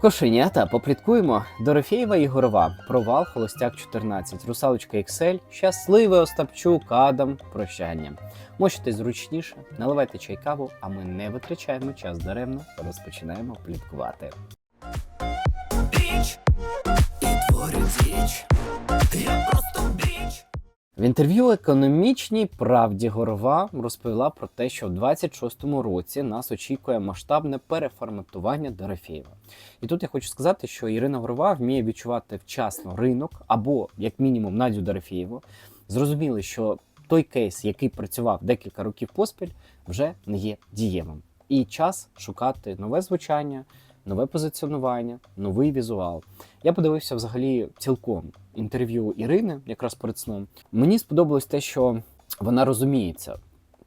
Кошенята, попліткуємо. Дорофєєва Ігорова, провал, холостяк 14, русалочка XL, щасливий Остапчук, Адам, прощання. Мочите зручніше, наливайте чай каву, а ми не витрачаємо час даремно, розпочинаємо пліткувати. біч і творю діч. Я просто біч. В інтерв'ю економічній правді Горова розповіла про те, що в 26-му році нас очікує масштабне переформатування Дорофєєва. І тут я хочу сказати, що Ірина Горова вміє відчувати вчасно ринок або, як мінімум, Надю Дорофєєву. Зрозуміли, що той кейс, який працював декілька років поспіль, вже не є дієвим. І час шукати нове звучання, нове позиціонування, новий візуал. Я подивився взагалі цілком інтерв'ю Ірини, якраз перед сном. Мені сподобалось те, що вона розуміється,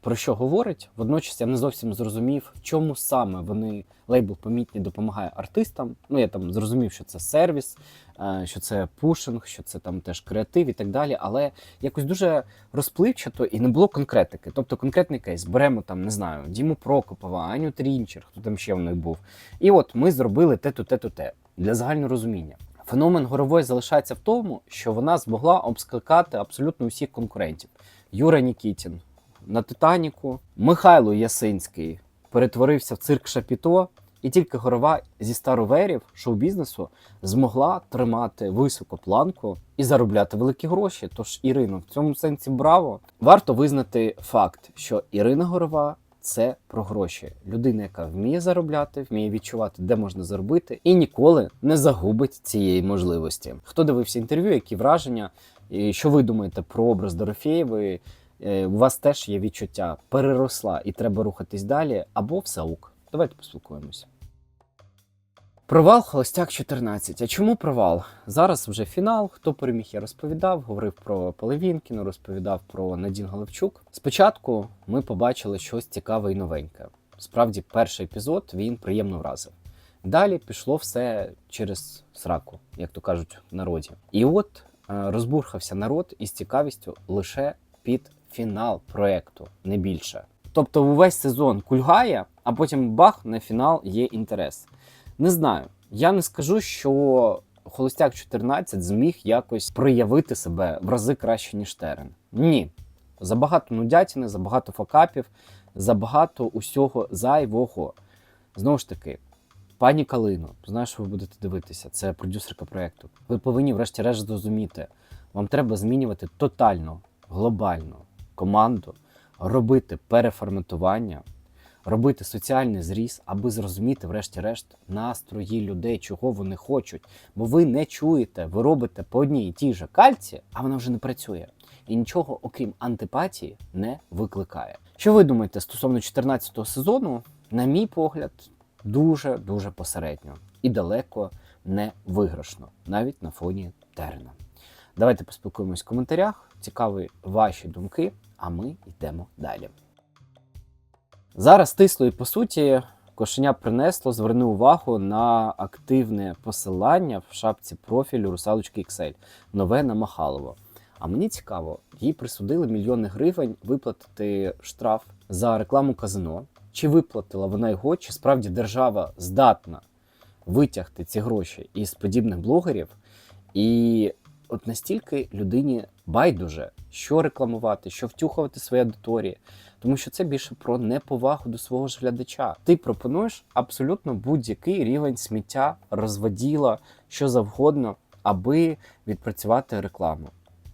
про що говорить. Водночас я не зовсім зрозумів, чому саме вони лейбл помітні допомагає артистам. Ну я там зрозумів, що це сервіс, е, що це пушинг, що це там теж креатив і так далі. Але якось дуже розпливчато і не було конкретики. Тобто конкретний кейс. Беремо там, не знаю, Діму Прокопова, Аню Трінчер, хто там ще в них був. І от ми зробили те-то, те-то, те для загального розуміння. Феномен горової залишається в тому, що вона змогла обскакати абсолютно усіх конкурентів. Юра Нікітін на Титаніку, Михайло Ясинський перетворився в цирк Шапіто, і тільки горова зі староверів шоу-бізнесу змогла тримати високу планку і заробляти великі гроші. Тож Ірино, в цьому сенсі браво. Варто визнати факт, що Ірина Горова це про гроші. Людина, яка вміє заробляти, вміє відчувати, де можна заробити, і ніколи не загубить цієї можливості. Хто дивився інтерв'ю, які враження, і що ви думаєте про образ Дорофєєвої? Е, У вас теж є відчуття переросла і треба рухатись далі, або все ок. Давайте поспілкуємося. Провал Холостяк 14. А чому провал? Зараз вже фінал. Хто переміг, я розповідав. Говорив про Полевінкіну, розповідав про Надін Головчук. Спочатку ми побачили щось цікаве і новеньке. Справді, перший епізод він приємно вразив. Далі пішло все через сраку, як то кажуть в народі. І от е, розбурхався народ із цікавістю лише під фінал проекту, не більше. Тобто увесь сезон кульгає, а потім бах на фінал є інтерес. Не знаю. Я не скажу, що Холостяк 14 зміг якось проявити себе в рази краще, ніж Терен. Ні. Забагато нудятини, забагато факапів, забагато усього зайвого. Знову ж таки, пані Калино, знаю, що ви будете дивитися, це продюсерка проєкту. Ви повинні, врешті-решт, зрозуміти, вам треба змінювати тотально, глобально команду, робити переформатування, робити соціальний зріз, аби зрозуміти, врешті-решт, настрої людей, чого вони хочуть. Бо ви не чуєте, ви робите по одній і тій же кальці, а вона вже не працює. І нічого, окрім антипатії, не викликає. Що ви думаєте стосовно 14-го сезону? На мій погляд, дуже дуже посередньо і далеко не виграшно, навіть на фоні Терена. Давайте поспілкуємось в коментарях. Цікаві ваші думки, а ми йдемо далі. Зараз тисло і по суті кошеня принесло, зверни увагу на активне посилання в шапці профілю русалочки XL. Нове на Махалово. А мені цікаво, їй присудили мільйони гривень виплатити штраф за рекламу казино. Чи виплатила вона його, чи справді держава здатна витягти ці гроші із подібних блогерів? І от настільки людині байдуже, що рекламувати, що втюхувати своїй аудиторії, тому що це більше про неповагу до свого ж глядача. Ти пропонуєш абсолютно будь-який рівень сміття, розводіла, що завгодно, аби відпрацювати рекламу,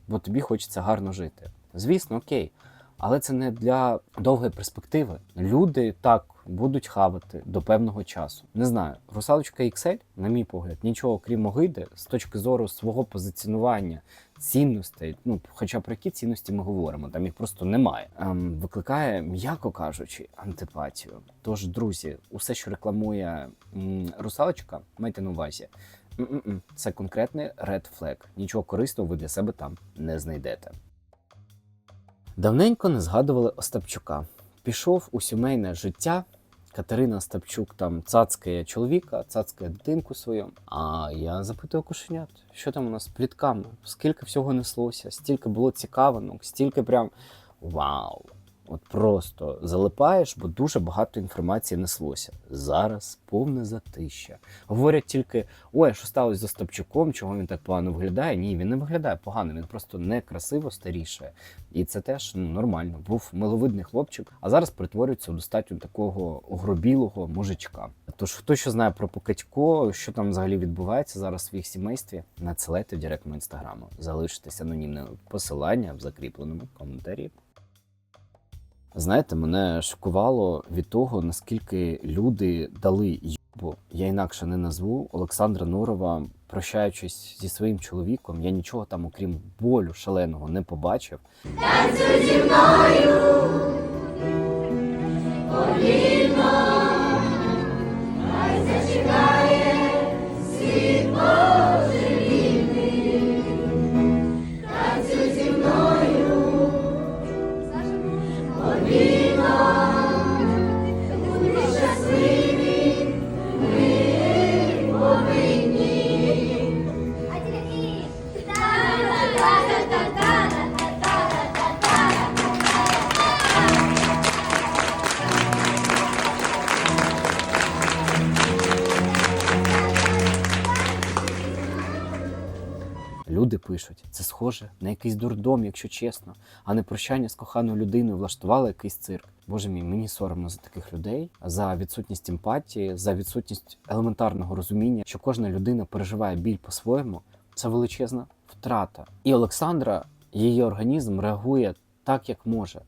бо тобі хочеться гарно жити. Звісно, окей. Але це не для довгої перспективи. Люди так будуть хавати до певного часу. Не знаю, русалочка XL, на мій погляд, нічого крім огиди з точки зору свого позиціонування, цінностей. Ну, хоча про які цінності ми говоримо, там їх просто немає. Ем, викликає, м'яко кажучи, антипатію. Тож, друзі, усе, що рекламує м, русалочка, майте на увазі. Це конкретний red flag. Нічого корисного ви для себе там не знайдете. Давненько не згадували Остапчука. Пішов у сімейне життя. Катерина Остапчук там цацкає чоловіка, цацкає дитинку свою. А я запитую кошенят, що там у нас з плітками? Скільки всього неслося, стільки було цікавинок, стільки прям вау! От просто залипаєш, бо дуже багато інформації неслося. Зараз повне затища. Говорять тільки: ой, що сталося з Остапчуком, чого він так погано виглядає? Ні, він не виглядає погано, він просто некрасиво старішає. І це теж ну, нормально. Був миловидний хлопчик, а зараз перетворюється в достатньо такого огробілого мужичка. Тож, хто що знає про Покатько, що там взагалі відбувається зараз в їх сімействі, надсилайте в директ мого інстаграму. Залишитесь анонімне посилання в закріпленому коментарі. Знаєте, мене шокувало від того, наскільки люди дали юбу, я інакше не назву Олександра Нурова, прощаючись зі своїм чоловіком, я нічого там, окрім болю шаленого, не побачив. А Люди пишуть, це схоже на якийсь дурдом, якщо чесно, а не прощання з коханою людиною влаштували якийсь цирк. Боже мій, мені соромно за таких людей, за відсутність емпатії, за відсутність елементарного розуміння, що кожна людина переживає біль по-своєму. Це величезна втрата. І Олександра, її організм реагує так, як може.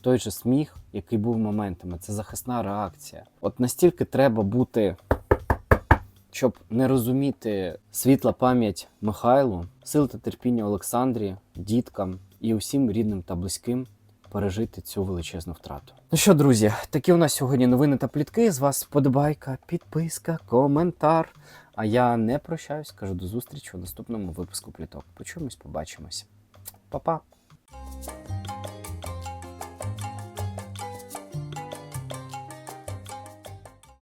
Той же сміх, який був моментами, це захисна реакція. От настільки треба бути щоб не розуміти світла пам'ять Михайлу, сил та терпіння Олександрі, діткам і усім рідним та близьким пережити цю величезну втрату. Ну що, друзі, такі у нас сьогодні новини та плітки. З вас вподобайка, підписка, коментар. А я не прощаюсь, кажу до зустрічі у наступному випуску пліток. Почуємось, побачимось. Па-па!